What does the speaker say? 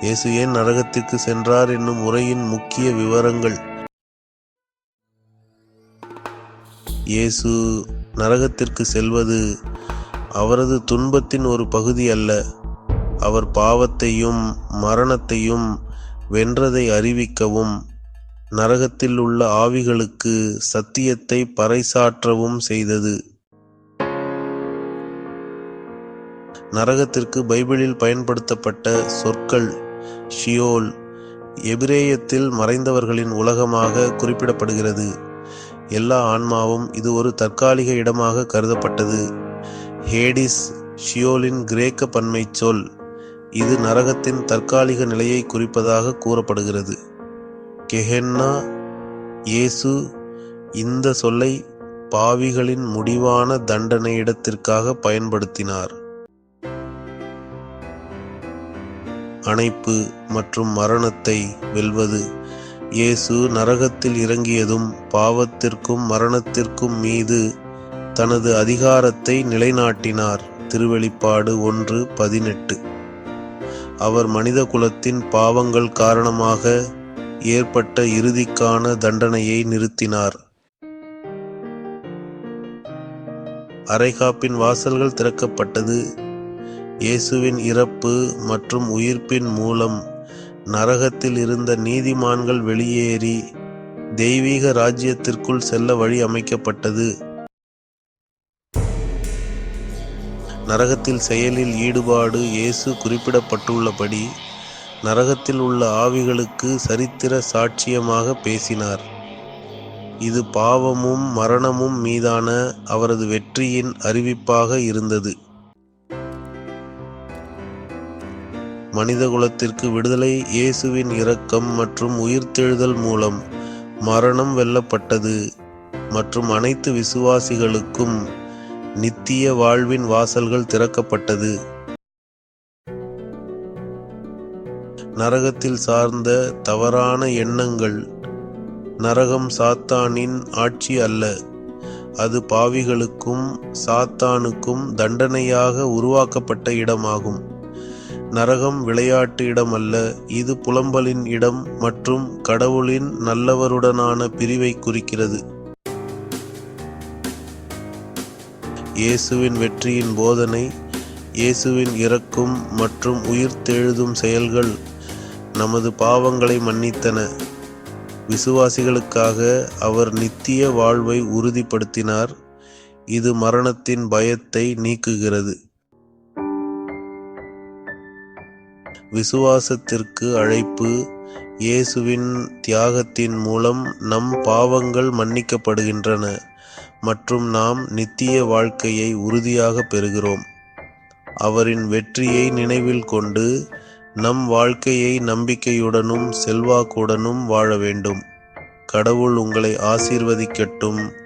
இயேசு ஏன் நரகத்திற்கு சென்றார் என்னும் உரையின் முக்கிய விவரங்கள். இயேசு நரகத்திற்கு செல்வது அவரது துன்பத்தின் ஒரு பகுதி அல்ல. அவர் பாவத்தையும் மரணத்தையும் வென்றதை அறிவிக்கவும் நரகத்தில் உள்ள ஆவிகளுக்கு சத்தியத்தை பறைசாற்றவும் செய்தது. நரகத்திற்கு பைபிளில் பயன்படுத்தப்பட்ட சொற்கள் ஷியோல் எபிரேயத்தில் மறைந்தவர்களின் உலகமாக குறிப்பிடப்படுகிறது. எல்லா ஆன்மாவும் இது ஒரு தற்காலிக இடமாக கருதப்பட்டது. ஹேடிஸ் ஷியோலின் கிரேக்க பன்மை சொல் இது நரகத்தின் தற்காலிக நிலையை குறிப்பதாக கூறப்படுகிறது. கெஹென்னா இயேசு இந்த சொல்லை பாவிகளின் முடிவான தண்டனையிடத்திற்காக பயன்படுத்தினார். அணைப்பு மற்றும் மரணத்தை வெல்வது. இயேசு நரகத்தில் இறங்கியதும் பாவத்திற்கும் மரணத்திற்கும் மீது தனது அதிகாரத்தை நிலைநாட்டினார். திருவெளிப்பாடு ஒன்று பதினெட்டு. அவர் மனித குலத்தின் பாவங்கள் காரணமாக ஏற்பட்ட இறுதிக்கான தண்டனையை நிறுத்தினார். அரைகாப்பின் வாசல்கள் திறக்கப்பட்டது. இயேசுவின் இறப்பு மற்றும் உயிர்ப்பின் மூலம் நரகத்தில் இருந்த நீதிமான்கள் வெளியேறி தெய்வீக ராஜ்யத்திற்குள் செல்ல வழி அமைக்கப்பட்டது. நரகத்தில் செயலில் ஈடுபாடு இயேசு குறிப்பிடப்பட்டுள்ளபடி நரகத்தில் உள்ள ஆவிகளுக்கு சரித்திர சாட்சியமாக பேசினார். இது பாவமும் மரணமும் மீதான அவரது வெற்றியின் அறிவிப்பாக இருந்தது. மனித குலத்திற்கு விடுதலை இயேசுவின் இரக்கம் மற்றும் உயிர்த்தெழுதல் மூலம் மரணம் வெல்லப்பட்டது மற்றும் அனைத்து விசுவாசிகளுக்கும் நித்திய வாழ்வின் வாசல்கள் திறக்கப்பட்டது. நரகத்தில் சார்ந்த தவறான எண்ணங்கள் நரகம் சாத்தானின் ஆட்சி அல்ல. அது பாவிகளுக்கும் சாத்தானுக்கும் தண்டனையாக உருவாக்கப்பட்ட இடமாகும். நரகம் விளையாட்டு இடம் அல்ல இது புலம்பலின் இடம் மற்றும் கடவுளின் நல்லவருடனான பிரிவை குறிக்கிறது. இயேசுவின் வெற்றியின் போதனை இயேசுவின் இறக்கும் மற்றும் உயிர்த்தெழுதும் செயல்கள் நமது பாவங்களை மன்னித்தன. விசுவாசிகளுக்காக அவர் நித்திய வாழ்வை உறுதிப்படுத்தினார். இது மரணத்தின் பயத்தை நீக்குகிறது. விசுவாசத்திற்கு அழைப்பு இயேசுவின் தியாகத்தின் மூலம் நம் பாவங்கள் மன்னிக்கப்படுகின்றன மற்றும் நாம் நித்திய வாழ்க்கையை உறுதியாக பெறுகிறோம். அவரின் வெற்றியை நினைவில் கொண்டு நம் வாழ்க்கையை நம்பிக்கையுடனும் செல்வாக்குடனும் வாழ வேண்டும். கடவுள் உங்களை ஆசீர்வதிக்கட்டும்.